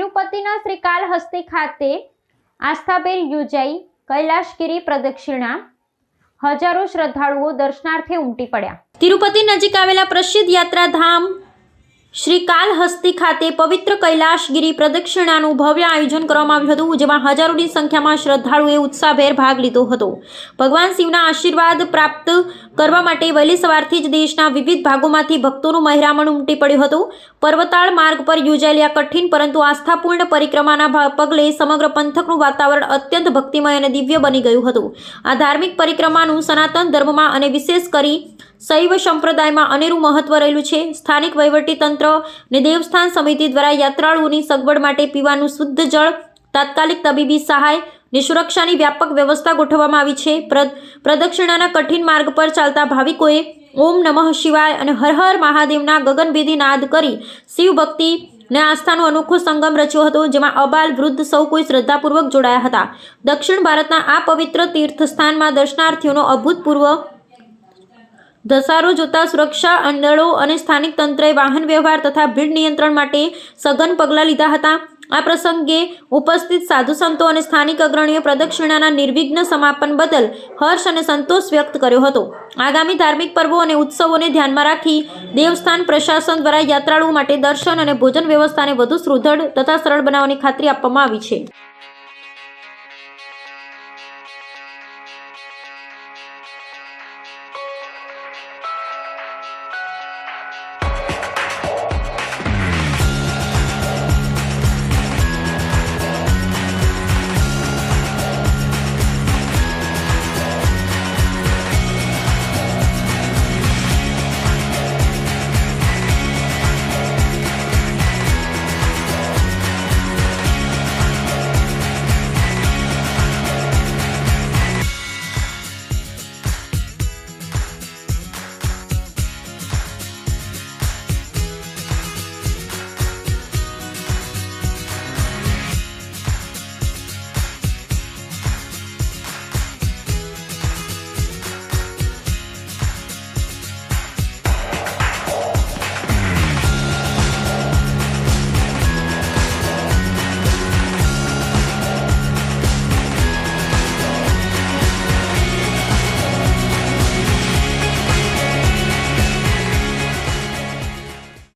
તિરુપતિના શ્રીકાલહસ્તી ખાતે આસ્થાબેર યોજાઈ, કૈલાશગીરી પ્રદક્ષિણા, હજારો શ્રદ્ધાળુઓ દર્શનાર્થે ઉમટી પડ્યા. તિરુપતિ નજીક આવેલા પ્રસિદ્ધ યાત્રાધામ શ્રી કાલહસ્તી ખાતે પવિત્ર કૈલાશગીરી પ્રદક્ષિણાનું ભવ્ય આયોજન કરવામાં આવ્યું હતું, જેમાં હજારોની સંખ્યામાં શ્રદ્ધાળુએ ઉત્સાહભેર ભાગ લીધો હતો. ભગવાન શિવના આશીર્વાદ પ્રાપ્ત કરવા માટે વહેલી સવારથી જ દેશના વિવિધ ભાગોમાંથી ભક્તોનું મહેરામણ ઉમટી પડ્યું હતું. પર્વતાળ માર્ગ પર યોજાયેલી આ કઠિન પરંતુ આસ્થાપૂર્ણ પરિક્રમાના પગલે સમગ્ર પંથકનું વાતાવરણ અત્યંત ભક્તિમય અને દિવ્ય બની ગયું હતું. આ ધાર્મિક પરિક્રમાનું સનાતન ધર્મમાં અને વિશેષ કરી શૈવ સંપ્રદાયમાં અનેરું મહત્વ રહેલું છે. સ્થાનિક વહીવટી તંત્ર અને દેવસ્થાન સમિતિ દ્વારા યાત્રાળુઓની સગવડ માટે પીવાનું શુદ્ધ જળ, તાત્કાલિક તબીબી સહાય ને સુરક્ષાની વ્યાપક વ્યવસ્થા ગોઠવવામાં આવી છે. પ્ર- પ્રદક્ષિણાના કઠિન માર્ગ પર ચાલતા ભાવિકોએ ઓમ નમઃ શિવાય અને હર હર મહાદેવના ગગનભેદી નાદ કરી શિવ ભક્તિ ને આસ્થાનો અનોખો સંગમ રચ્યો હતો, જેમાં અબાલ વૃદ્ધ સૌ કોઈ શ્રદ્ધાપૂર્વક જોડાયા હતા. દક્ષિણ ભારતના આ પવિત્ર તીર્થસ્થાનમાં દર્શનાર્થીઓનો અભૂતપૂર્વ ધસારો જોતા સુરક્ષા દળો અને સ્થાનિક તંત્રએ વાહન વ્યવહાર તથા ભીડ નિયંત્રણ માટે સઘન પગલાં લીધા હતા. આ પ્રસંગે ઉપસ્થિત સાધુ સંતો અને સ્થાનિક અગ્રણીઓ પ્રદક્ષિણાના નિર્વિઘ્ન સમાપન બદલ હર્ષ અને સંતોષ વ્યક્ત કર્યો હતો. આગામી ધાર્મિક પર્વો અને ઉત્સવોને ધ્યાનમાં રાખી દેવસ્થાન પ્રશાસન દ્વારા યાત્રાળુઓ માટે દર્શન અને ભોજન વ્યવસ્થાને વધુ સુદૃઢ તથા સરળ બનાવવાની ખાતરી આપવામાં આવી છે.